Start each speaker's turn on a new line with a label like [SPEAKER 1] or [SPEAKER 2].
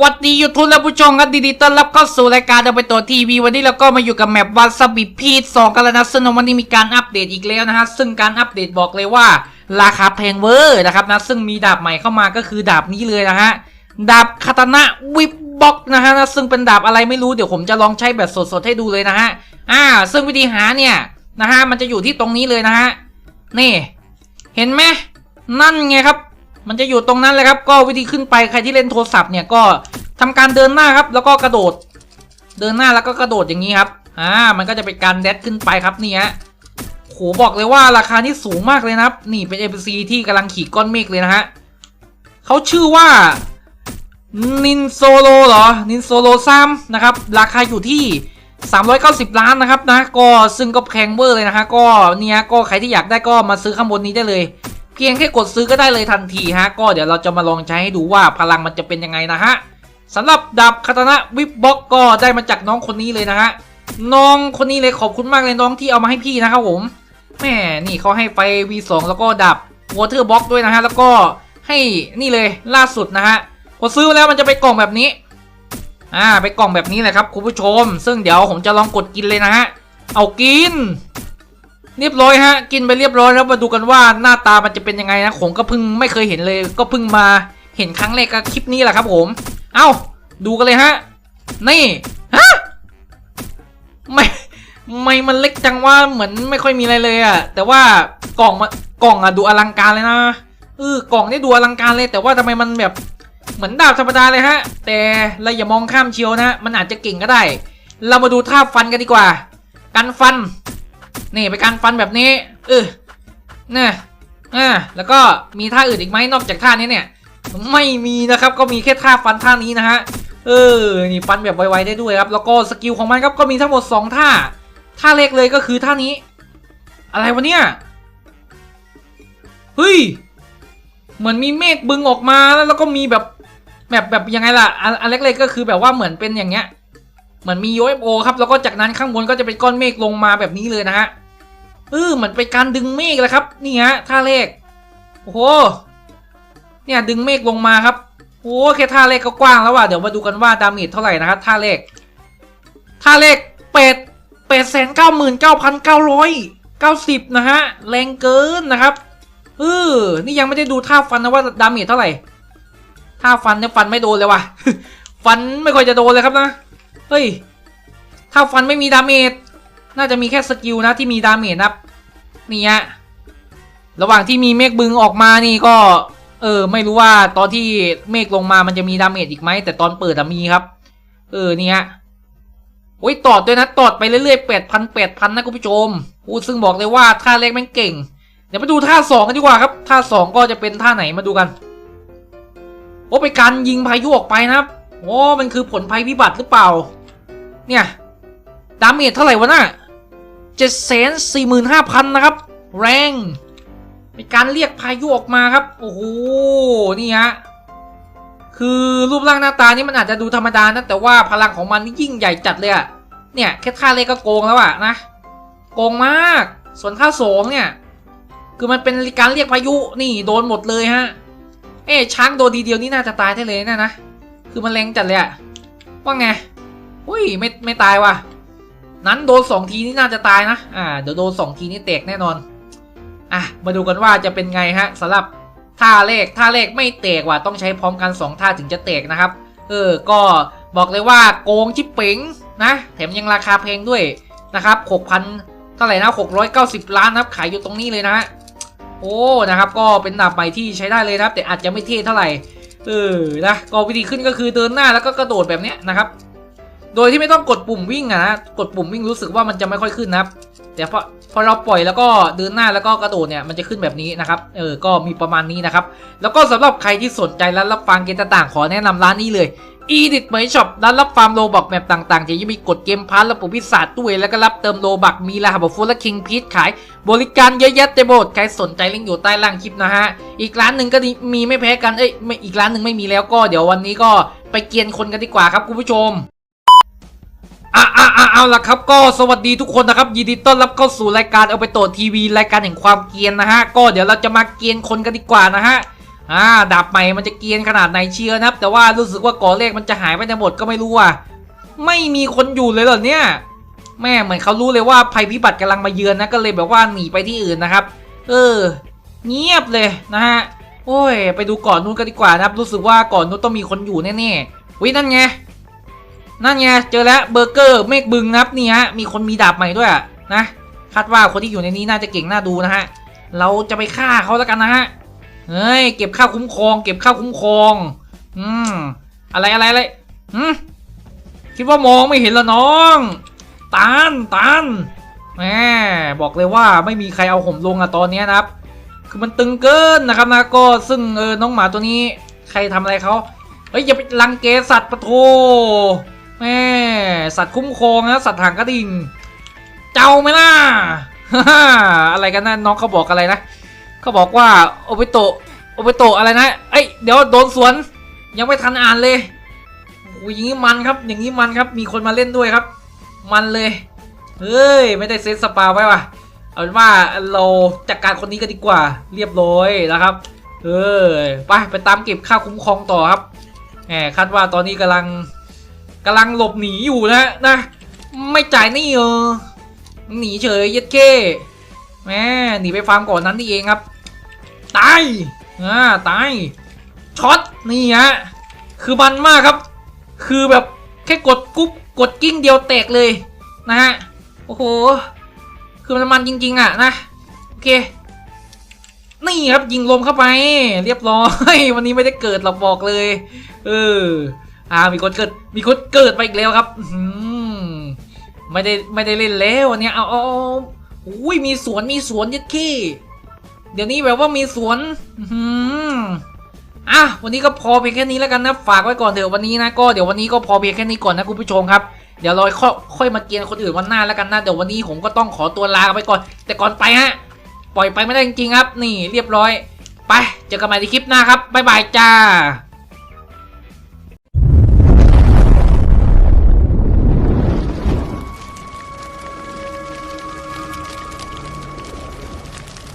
[SPEAKER 1] วัดดียูทูบและผู้ชมครับดีๆต้อนรับเข้าสู่รายการเอาไปตัวทีวีวันนี้เราก็มาอยู่กับแมปวาซาบิพีทสองกันแล้วนะซึ่งวันนี้มีการอัปเดตอีกแล้วนะฮะซึ่งการอัปเดตบอกเลยว่า ราคาแพงเวอร์นะครับนะซึ่งมีดาบใหม่เข้ามาก็คือดาบนี้เลยนะฮะดาบคาตานะวิบบ็อกนะฮะนะซึ่งเป็นดาบอะไรไม่รู้เดี๋ยวผมจะลองใช้แบบสดๆให้ดูเลยนะฮะอ่า ซึ่งวิธีหาเนี่ยนะฮะมันจะอยู่ที่ตรงนี้เลยนะฮะนี่ เห็นไหมนั่นไงครับ มันจะอยู่ตรงนั้นเลยครับ ก็วิธีขึ้นไปใครที่เล่นโทรศัพท์เนี่ยก็ทำการเดินหน้าครับ แล้วก็กระโดด เดินหน้าแล้วก็กระโดดอย่างนี้ครับอ่ามันก็จะเป็นการแดดขึ้นไปครับนี่ฮะโหบอกเลยว่าราคานี่สูงมากเลยนะครับ นี่เป็น NPC ที่กำลังขี่ก้อนเมฆเลยนะฮะเขาชื่อว่านินโซโลเหรอ นินโซโลซัมนะครับ ราคาอยู่ที่ 390 ล้านนะครับนะ ก็ซึ่งก็แพงเวอร์เลยนะฮะ ก็เนี่ยก็ใครที่อยากได้ก็มาซื้อข้างบนนี้ได้เลย เพียงแค่กดซื้อก็ได้เลยทันทีฮะ ก็เดี๋ยวเราจะมาลองใช้ให้ดูว่าพลังมันจะเป็นยังไงนะฮะสำหรับดาบคาตานะวิบบ็อกก็ได้มาจากน้องคนนี้เลยนะฮะน้องคนนี้เลยขอบคุณมากเลยน้องที่เอามาให้พี่นะครับผมแม่นี่เขาให้ไฟ V2 แล้วก็ดาบวอเตอร์บ็อกด้วยนะฮะ แล้วก็ให้นี่เลยล่าสุดนะฮะพอซื้อแล้วมันจะไปกล่องแบบนี้อ่าไปกล่องแบบนี้เลยครับคุณผู้ชม ซึ่งเดี๋ยวผมจะลองกดกินเลยนะฮะ เอากิน เรียบร้อยฮะ กินไปเรียบร้อยแล้วมาดูกันว่าหน้าตามันจะเป็นยังไงนะผมก็เพิ่งไม่เคยเห็นเลย ก็เพิ่งมาเห็นครั้งแรกกับคลิปนี้แหละครับผม เอ้า ดูกันเลยฮะ นี่ ฮะ ไม่ ไม่มันเล็กจังว่าเหมือนไม่ค่อยมีอะไรเลยอะแต่ว่ากล่องมันกล่องอะดูอลังการเลยนะเออกล่องนี่ดูอลังการเลย แต่ว่าทำไมมันแบบเหมือนดาบธรรมดาเลยฮะ แต่เราอย่ามองข้ามเชียวนะ มันอาจจะเก่งก็ได้ เรามาดูท่าฟันกันดีกว่า การฟัน นี่ไปการฟันแบบนี้เออน่ะอ่าแล้วก็มีท่าอื่นอีกไหมนอกจากท่านี้เนี่ย ไม่มีนะครับก็มีแค่ท่าฟันท่านี้นะฮะเออนี่ฟันแบบไวๆได้ด้วยครับแล้วก็สกิลของมันครับก็มีทั้งหมด 2 ท่า ท่าแรกเลยก็คือท่านี้ อะไรวะเนี่ยเฮ้ยเหมือนมีเมฆบึงออกมาแล้วแล้วก็มีแบบแบบแบบยังไงล่ะอันอันเล็กๆก็คือแบบว่าเหมือนเป็นอย่างเงี้ย เหมือนมี UFO ครับแล้วก็จากนั้นข้างบนก็จะเป็นก้อนเมฆลงมาแบบนี้เลยนะฮะเออเหมือนเป็นการดึงเมฆเลยครับนี่ฮะท่าแรกโอ้โหเนี่ยดึงเมฆลงมาครับโอ้แค่ท่าแรกก็กว้างแล้วว่ะเดี๋ยวมาดูกันว่าดาเมจเท่าไหร่นะครับท่าแรกท่าแรกเป็ดเป็ดแสนเก้าหมื่นเก้าพันเก้าร้อยเก้าสิบนะฮะแรงเกินนะครับเออนี่ยังไม่ได้ดูท่าฟันนะว่าดาเมจเท่าไหร่ท่าฟันเนี่ยฟันไม่โดนเลยว่ะฟันไม่ค่อยจะโดนเลยครับนะ เฮ้ย ถ้าฟันไม่มีดาเมจ น่าจะมีแค่สกิลนะที่มีดาเมจนะครับนี่ฮะ ระหว่างที่มีเมฆบึงออกมานี่ก็ เออ ไม่รู้ว่าตอนที่เมฆลงมามันจะมีดาเมจอีกไหม แต่ตอนเปิดอะมีครับ เออ นี่ฮะโอ้ยตอดด้วยนะตอดไปเรื่อยๆแปดพันแปดพันนะคุณผู้ชมพูดซึ่งบอกเลยว่าท่าแรกแม่งเก่ง เดี๋ยวไปดูท่าสองกันดีกว่าครับ ท่าสองก็จะเป็นท่าไหนมาดูกัน โอ้ไปการยิงพายุออกไปนะครับ โอ้มันคือผลภัยพิบัติหรือเปล่า เนี่ย ดาเมจเท่าไหร่วะน่ะเจ็ดแสนสี่หมื่นห้าพันนะครับ แรงเป็นการเรียกพายุออกมาครับ โอ้โห นี่ฮะ คือรูปร่างหน้าตานี่มันอาจจะดูธรรมดานะ แต่ว่าพลังของมันนี่ยิ่งใหญ่จัดเลยอะเนี่ย แค่ท่าเล็กก็โกงแล้วอะนะ โกงมาก ส่วนท่าสองเนี่ย คือมันเป็นการเรียกพายุ นี่โดนหมดเลยฮะ เอ๊ช้างโดนทีเดียวนี่น่าจะตายได้เลยนะนะ คือมันแรงจัดเลยอะว่าไง อุ้ยไม่ไม่ตายว่ะ นั้นโดนสองทีนี่น่าจะตายนะ อ่าเดี๋ยวโดนสองทีนี่แตกแน่นอน อะมาดูกันว่าจะเป็นไงฮะสำหรับท่าเลขท่าเลขไม่แตกว่ะต้องใช้พร้อมกันสองท่าถึงจะแตกนะครับ เออ ก็บอกเลยว่าโกงชิปเป๋งนะ แถมยังราคาแพงด้วยนะครับหกพันเท่าไหร่นะหกร้อยเก้าสิบล้านนะครับขายอยู่ตรงนี้เลยนะฮะโอ้นะครับก็เป็นดาบใหม่ที่ใช้ได้เลยนะครับ แต่อาจจะไม่เท่เท่าไหร่เออนะก็วิธีขึ้นก็คือเดินหน้าแล้วก็กระโดดแบบเนี้ยนะครับ โดยที่ไม่ต้องกดปุ่มวิ่งอะนะกดปุ่มวิ่งรู้สึกว่ามันจะไม่ค่อยขึ้นนะครับแต่พอพอเราปล่อยแล้วก็เดินหน้าแล้วก็กระโดดเนี่ยมันจะขึ้นแบบนี้นะครับเออก็มีประมาณนี้นะครับแล้วก็สำหรับใครที่สนใจร้านรับฟังเกมต่างๆขอแนะนำร้านนี้เลย e d i t เมยช็อปร้านรับฟาร์มโลบอกแบบต่างๆที่ยังมีกดเกมพาร์ทระบบพิศาจด้วย แล้วก็รับเติมโลบักมีรหัสบัฟฟูและคิงพีทขาย บริการเยอะแยะเต็มหมดใครสนใจลิงก์อยู่ใต้ล่างคลิปนะฮะ อีกร้านหนึ่งก็มีไม่แพ้กัน เอ้ยไม่อีกร้านหนึ่งไม่มีแล้วก็เดี๋ยววันนี้ก็ไปเกียนคนกันดีกว่าครับคุณผู้ชม อะอะอะเอาละครับก็สวัสดีทุกคนนะครับยินดีต้อนรับเข้าสู่รายการเอาไปโตทีวีรายการแห่งความเกรียนนะฮะก็เดี๋ยวเราจะมาเกียนคนกันดีกว่านะฮะอ่าดาบใหม่มันจะเกรียนขนาดไหนเชียร์นะครับ แต่ว่ารู้สึกว่าก่อเลขมันจะหายไปในหมดก็ไม่รู้อะไม่มีคนอยู่เลยเหรอเนี่ยแม่เหมือนเขารู้เลยว่าภัยพิบัติกำลังมาเยือนนะก็เลยแบบว่าหนีไปที่อื่นนะครับ เออ เงียบเลยนะฮะโอ้ย ไปดูก่อนนู้นกันดีกว่านะครับ รู้สึกว่าก่อนนู้นต้องมีคนอยู่แน่ๆวินั่นไง นั่นไงเจอแล้วเบอร์เกอร์เมฆบึงนับนี่ฮะมีคนมีดาบใหม่ด้วยนะคาดว่าคนที่อยู่ในนี้น่าจะเก่งน่าดูนะฮะเราจะไปฆ่าเขาแล้วกันนะฮะเฮ้ยเก็บข้าวคุ้มครอง เก็บข้าวคุ้มครอง อืมอะไรอะไรอะไรอืมคิดว่ามองไม่เห็นเหรอน้องตานตานแหมบอกเลยว่าไม่มีใครเอาผมลงอะตอนนี้นะครับ คือมันตึงเกินนะครับนะก็ซึ่งเออน้องหมาตัวนี้ ใครทำอะไรเขาเฮ้ยอย่าไปรังเกสัตว์ปะโท แม่สัตว์คุ้มครองนะสัตว์หางกระดิ่ง เจ้าไหมล่ะอะไรกันนะน้องเขาบอกอะไรนะเขาบอกว่าโอเปโตโอเปโตอะไรนะเอ้ยเดี๋ยวโดนสวน ยังไม่ทันอ่านเลยโอ้ยอย่างนี้มันครับ อย่างนี้มันครับ มีคนมาเล่นด้วยครับ มันเลยเฮ้ยไม่ได้เซตสปาไว้ว่ะเอาเป็นว่าเราจัดการคนนี้กันดีกว่าเรียบร้อยนะครับ เออไปไปตามเก็บค่าคุ้มครองต่อครับแหมคาดว่าตอนนี้กำลัง กำลังหลบหนีอยู่นะนะ ไม่จ่ายนี่เออหนีเฉยย็ดเก้แหมหนีไปฟาร์มก่อนนั้นนี่เองครับ ตายอ่าตายช็อตนี่ฮะคือมันมากครับ คือแบบแค่กดกุ๊บกดกิ้งเดียวแตกเลยนะฮะโอ้โหคือมันมันจริงๆอะนะโอเค นี่ครับยิงลมเข้าไป เรียบร้อย วันนี้ไม่ได้เกิดหรอกบอกเลย เออ อ่ามีคนเกิดมีคนเกิดไปอีกแล้วครับอือหือไม่ได้ไม่ได้เล่นแล้ววันเนี้ยเอาเอาอุ้ยมีสวนมีสวนยัดขี้ เดี๋ยวนี้แบบว่ามีสวนอือหืออะวันนี้ก็พอเพียงแค่นี้แล้วกันนะฝากไว้ก่อนเถอะวันนี้นะก็เดี๋ยววันนี้ก็พอเพียงแค่นี้ก่อนนะคุณผู้ชมครับเดี๋ยวเราค่อยค่อยมาเกียนคนอื่นวันหน้าแล้วกันนะเดี๋ยววันนี้ผมก็ต้องขอตัวลาไปก่อน แต่ก่อนไปฮะปล่อยไปไม่ได้จริงๆครับ นี่เรียบร้อย ไปเจอกันใหม่ในคลิปหน้าครับบ๊ายบายจ้า